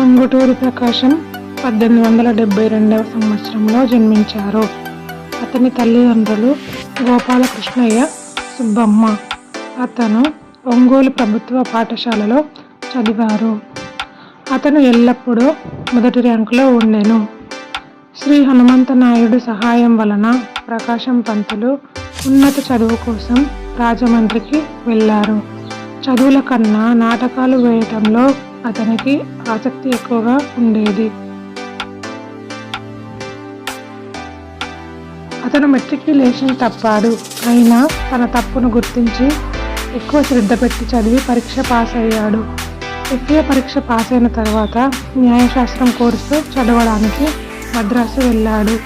టంగుటూరి ప్రకాశం పద్దెనిమిది వందల డెబ్బై రెండవ సంవత్సరంలో జన్మించారు. అతని తల్లిదండ్రులు గోపాలకృష్ణయ్య సుబ్బమ్మ. అతను ఒంగోలు ప్రభుత్వ పాఠశాలలో చదివారు. అతను ఎల్లప్పుడూ మొదటి ర్యాంకులో ఉండెను. శ్రీ హనుమంత నాయుడు సహాయం వలన ప్రకాశం పంతులు ఉన్నత చదువు కోసం రాజమండ్రికి వెళ్ళారు. చదువుల కన్నా నాటకాలు వేయటంలో అతనికి ఆసక్తి ఎక్కువగా ఉండేది. అతను మెట్రిక్యులేషన్ తప్పాడు. అయినా తన తప్పును గుర్తించి ఎక్కువ శ్రద్ధ పెట్టి చదివి పరీక్ష పాస్ అయ్యాడు ఎఫ్ఏ పరీక్ష పాస్ అయిన తర్వాత న్యాయశాస్త్రం కోర్సు చదవడానికి మద్రాసు వెళ్ళాడు.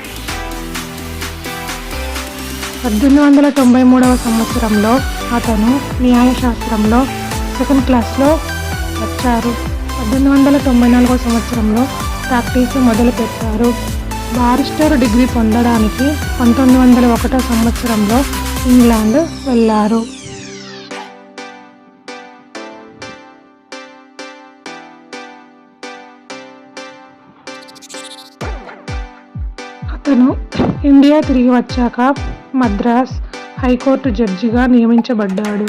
పద్దెనిమిది వందల తొంభై మూడవ సంవత్సరంలో అతను న్యాయశాస్త్రంలో సెకండ్ క్లాస్లో వచ్చారు. పద్దెనిమిది వందల తొంభై నాలుగవ సంవత్సరంలో ప్రాక్టీస్ మొదలుపెట్టారు. బారిస్టర్ డిగ్రీ పొందడానికి పంతొమ్మిది వందల ఒకటో సంవత్సరంలో ఇంగ్లాండ్ వెళ్ళారు. అతను ఇండియా తిరిగి వచ్చాక మద్రాస్ హైకోర్టు జడ్జిగా నియమించబడ్డాడు.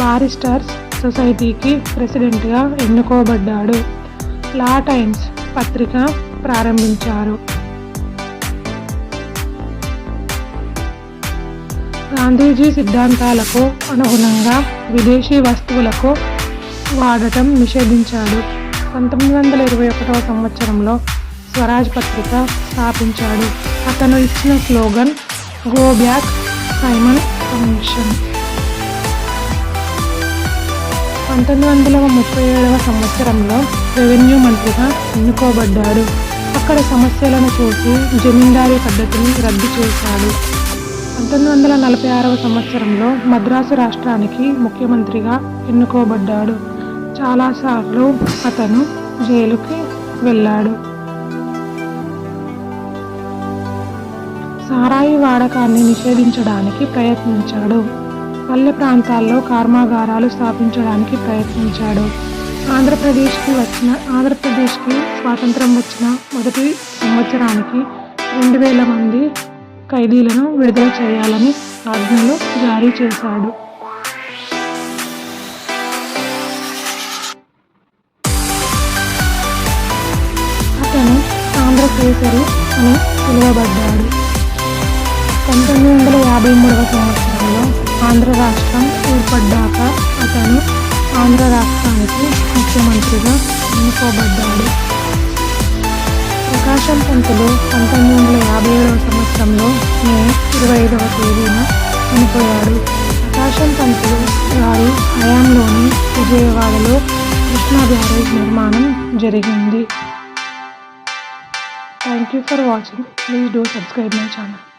బారిస్టర్స్ సొసైటీకి ప్రెసిడెంట్గా ఎన్నుకోబడ్డాడు. లా టైమ్స్ పత్రిక ప్రారంభించారు. గాంధీజీ సిద్ధాంతాలకు అనుగుణంగా విదేశీ వస్తువులకు వాడటం నిషేధించాడు. పంతొమ్మిది వందల ఇరవై ఒకటవ సంవత్సరంలో స్వరాజ్ పత్రిక స్థాపించాడు. అతను ఇచ్చిన slogan go back Simon commission పంతొమ్మిది వందల ముప్పై ఏడవ సంవత్సరంలో రెవెన్యూ మంత్రిగా ఎన్నుకోబడ్డాడు. అక్కడ సమస్యలను చూసి జమీందారీ పద్ధతిని రద్దు చేశాడు. పంతొమ్మిది వందల నలభై ఆరవ సంవత్సరంలో మద్రాసు రాష్ట్రానికి ముఖ్యమంత్రిగా ఎన్నుకోబడ్డాడు. చాలాసార్లు అతను జైలుకి వెళ్ళాడు. సారాయి వాడకాన్ని నిషేధించడానికి ప్రయత్నించాడు. పల్లె ప్రాంతాల్లో కర్మాగారాలు స్థాపించడానికి ప్రయత్నించాడు. ఆంధ్రప్రదేశ్కి వచ్చిన ఆంధ్రప్రదేశ్కి స్వాతంత్రం వచ్చిన మొదటి సంవత్సరానికి రెండు వేల మంది ఖైదీలను విడుదల చేయాలని ఆజ్ఞలు జారీ చేశాడు. అతను ఆంధ్రకేసరి అని పిలువబడ్డాడు. పంతొమ్మిది వందల యాభై మూడవ సంవత్సరంలో ఆంధ్ర రాష్ట్రం ఏర్పడ్డాక అతను ఆంధ్ర రాష్ట్రానికి ముఖ్యమంత్రిగా ఎన్నుకోబడ్డాడు. ప్రకాశం పంతులు పంతొమ్మిది వందల యాభై ఏడవ సంవత్సరంలో మే ఇరవై ఐదవ తేదీన చనిపోయాడు. ప్రకాశం పంతులు గారి హయాంలోని విజయవాడలో కృష్ణా బ్యారేజ్ నిర్మాణం జరిగింది. Thank you for watching. Please do subscribe my channel.